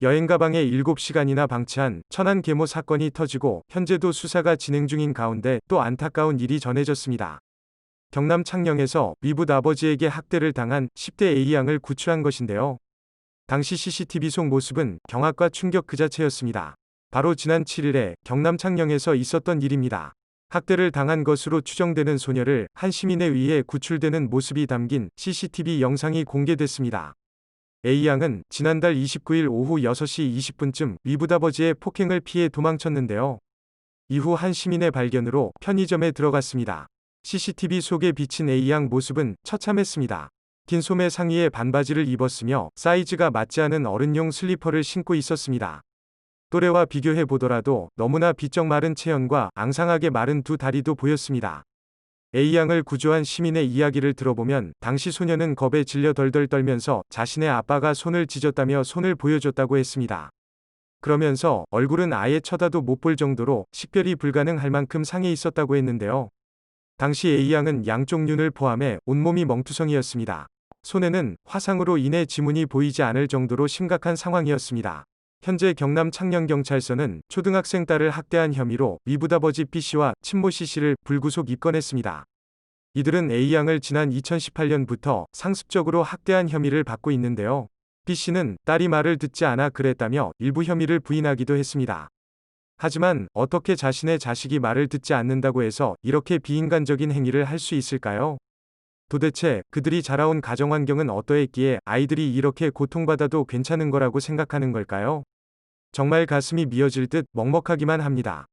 여행 가방에 7시간이나 방치한 천안 계모 사건이 터지고 현재도 수사가 진행 중인 가운데 또 안타까운 일이 전해졌습니다. 경남 창녕에서 위붓 아버지에게 학대를 당한 10대 A양을 구출한 것인데요. 당시 CCTV 속 모습은 경악과 충격 그 자체였습니다. 바로 지난 7일에 경남 창녕에서 있었던 일입니다. 학대를 당한 것으로 추정되는 소녀를 한 시민에 의해 구출되는 모습이 담긴 CCTV 영상이 공개됐습니다. A양은 지난달 29일 오후 6시 20분쯤 위부다버지의 폭행을 피해 도망쳤는데요. 이후 한 시민의 발견으로 편의점에 들어갔습니다. CCTV 속에 비친 A양 모습은 처참했습니다. 긴 소매 상의에 반바지를 입었으며 사이즈가 맞지 않은 어른용 슬리퍼를 신고 있었습니다. 또래와 비교해 보더라도 너무나 비쩍 마른 체형과 앙상하게 마른 두 다리도 보였습니다. A양을 구조한 시민의 이야기를 들어보면 당시 소녀는 겁에 질려 덜덜 떨면서 자신의 아빠가 손을 찢었다며 손을 보여줬다고 했습니다. 그러면서 얼굴은 아예 쳐다도 못 볼 정도로 식별이 불가능할 만큼 상해 있었다고 했는데요. 당시 A양은 양쪽 눈을 포함해 온몸이 멍투성이었습니다. 손에는 화상으로 인해 지문이 보이지 않을 정도로 심각한 상황이었습니다. 현재 경남 창녕경찰서는 초등학생 딸을 학대한 혐의로 위부다버지 B씨와 친모 C씨를 불구속 입건했습니다. 이들은 A양을 지난 2018년부터 상습적으로 학대한 혐의를 받고 있는데요. B씨는 딸이 말을 듣지 않아 그랬다며 일부 혐의를 부인하기도 했습니다. 하지만 어떻게 자신의 자식이 말을 듣지 않는다고 해서 이렇게 비인간적인 행위를 할 수 있을까요? 도대체 그들이 자라온 가정 환경은 어떠했기에 아이들이 이렇게 고통받아도 괜찮은 거라고 생각하는 걸까요? 정말 가슴이 미어질 듯 먹먹하기만 합니다.